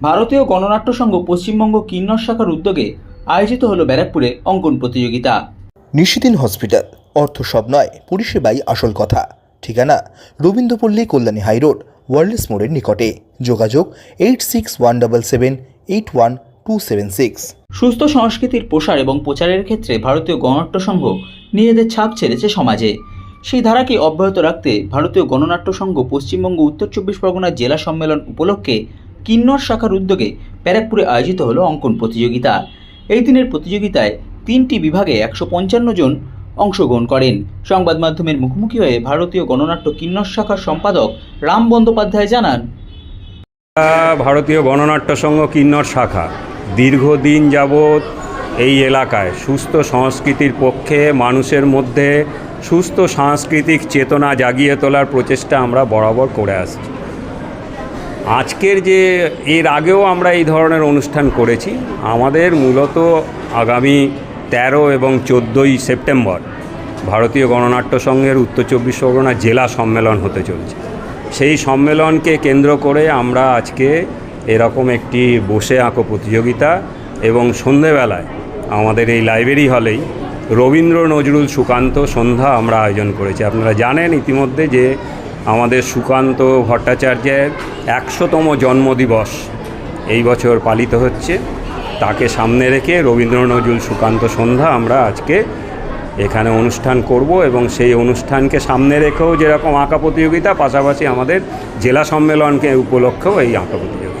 ভারতীয় গণনাট্য সংঘ পশ্চিমবঙ্গ কিন্নর শাখার উদ্যোগে আয়োজিত হলো ব্যারাকপুরে অঙ্কন প্রতিযোগিতা। নিশিদিন হসপিটাল অর্থ সব নয় পরিষেবাই আসল কথা। ঠিকানা রবীন্দ্রপল্লী কল্যাণী হাইরোড ওয়ার্ল্ডস মোড়ের নিকটে। যোগাযোগ eight six one double seven eight one two seven six. সুস্থ সংস্কৃতির প্রসার এবং প্রচারের ক্ষেত্রে ভারতীয় গণনাট্য সংঘ নিজেদের ছাপ ছেড়েছে সমাজে। সেই ধারাকে অব্যাহত রাখতে ভারতীয় গণনাট্য সংঘ পশ্চিমবঙ্গ উত্তর চব্বিশ পরগনা জেলা সম্মেলন উপলক্ষে কিন্নর শাখার উদ্যোগে ব্যারাকপুরে আয়োজিত হলো অঙ্কন প্রতিযোগিতা। এই দিনের প্রতিযোগিতায় তিনটি বিভাগে একশো পঞ্চান্ন জন অংশগ্রহণ করেন। সংবাদ মাধ্যমের মুখোমুখি হয়ে ভারতীয় গণনাট্য কিন্নর শাখার সম্পাদক রাম বন্দ্যোপাধ্যায় জানান। ভারতীয় গণনাট্য সংঘ কিন্নর শাখা, দীর্ঘদিন যাবৎ এই এলাকায় সুস্থ সংস্কৃতির পক্ষে মানুষের মধ্যে সুস্থ সাংস্কৃতিক চেতনা জাগিয়ে তোলার প্রচেষ্টা আমরা বরাবর করে আসছি। আজকের যে, এর আগেও আমরা এই ধরনের অনুষ্ঠান করেছি। আমাদের মূলত আগামী তেরো এবং চোদ্দোই সেপ্টেম্বর ভারতীয় গণনাট্য সংঘের উত্তর চব্বিশ পরগনা জেলা সম্মেলন হতে চলছে। সেই সম্মেলনকে কেন্দ্র করে আমরা আজকে এরকম একটি বসে আঁকো প্রতিযোগিতা এবং সন্ধেবেলায় আমাদের এই লাইব্রেরি হলেই রবীন্দ্র নজরুল সুকান্ত সন্ধ্যা আমরা আয়োজন করেছি। আপনারা জানেন ইতিমধ্যে যে আমাদের সুকান্ত ভট্টাচার্যের একশোতম জন্মদিবস এই বছর পালিত হচ্ছে। তাকে সামনে রেখে রবীন্দ্র নজরুল সুকান্ত সন্ধ্যা আমরা আজকে এখানে অনুষ্ঠান করব এবং সেই অনুষ্ঠানকে সামনে রেখেও যেরকম আঁকা প্রতিযোগিতা, পাশাপাশি আমাদের জেলা সম্মেলনকে উপলক্ষেও এই আঁকা প্রতিযোগিতা।